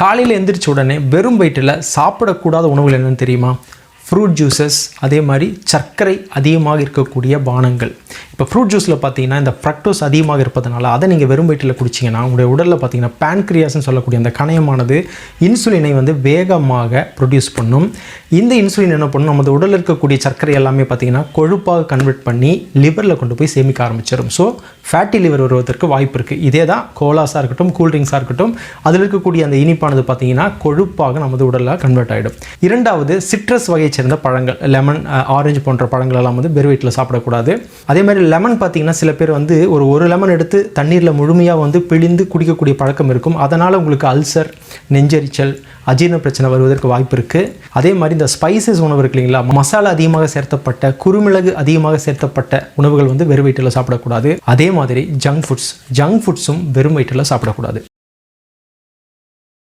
காலையில் எந்திரிச்ச உடனே வெறும் வயிற்றில் சாப்பிடக்கூடாத உணவுகள் என்னென்னு தெரியுமா? ஃப்ரூட் ஜூஸஸ் அதே மாதிரி சர்க்கரை அதிகமாக இருக்கக்கூடிய பானங்கள். இப்போ ஃப்ரூட் ஜூஸில் பார்த்தீங்கன்னா இந்த ஃப்ரக்டோஸ் அதிகமாக இருப்பதனால அதை நீங்கள் வெறும் வயிற்றில் குடிச்சிங்கன்னா உங்களுடைய உடலில் பார்த்தீங்கன்னா பேன்க்ரியாஸ்னு சொல்லக்கூடிய அந்த கணையமானது இன்சுலினை வந்து வேகமாக ப்ரொடியூஸ் பண்ணும். இந்த இன்சுலின் என்ன பண்ணும்? நமது உடலில் இருக்கக்கூடிய சர்க்கரை எல்லாமே பார்த்தீங்கன்னா கொழுப்பாக கன்வெர்ட் பண்ணி லிவரில் கொண்டு போய் சேமிக்க ஆரம்பிச்சிடும் ஸோ ஃபேட்டி லிவர் வருவதற்கு வாய்ப்பு இருக்குது இதே தான் கோலாஸாக இருக்கட்டும் கூல்ட்ரிங்க்ஸாக இருக்கட்டும் அதில் இருக்கக்கூடிய அந்த இனிப்பானது பார்த்தீங்கன்னா கொழுப்பாக நமது உடலில் கன்வெர்ட் ஆகிடும் இரண்டாவது சிட்ரஸ் வகை சேர்ந்த பழங்கள் லெமன் ஆரஞ்சு போன்ற பழங்கள் எல்லாம் வந்து வெறும் சாப்பிடக்கூடாது. அதே மாதிரி லெமன் பார்த்தீங்கன்னா சில பேர் வந்து ஒரு ஒரு லெமன் எடுத்து தண்ணீரில் முழுமையாக வந்து பிழிந்து குடிக்கக்கூடிய பழக்கம் இருக்கும். அதனால் உங்களுக்கு அல்சர் நெஞ்செரிச்சல் அஜீரண பிரச்சனை வருவதற்கு வாய்ப்பு இருக்குது அதே மாதிரி இந்த ஸ்பைசஸ் உணவு இருக்கு இல்லைங்களா மசாலா அதிகமாக சேர்த்தப்பட்ட குறுமிளகு அதிகமாக சேர்த்தப்பட்ட உணவுகள் வந்து வெறும் வயிற்றில் சாப்பிடக்கூடாது. அதே மாதிரி ஜங்க் ஃபுட்ஸ் ஜங்க் ஃபுட்ஸும் வெறும் வயிற்றில் சாப்பிடக்கூடாது.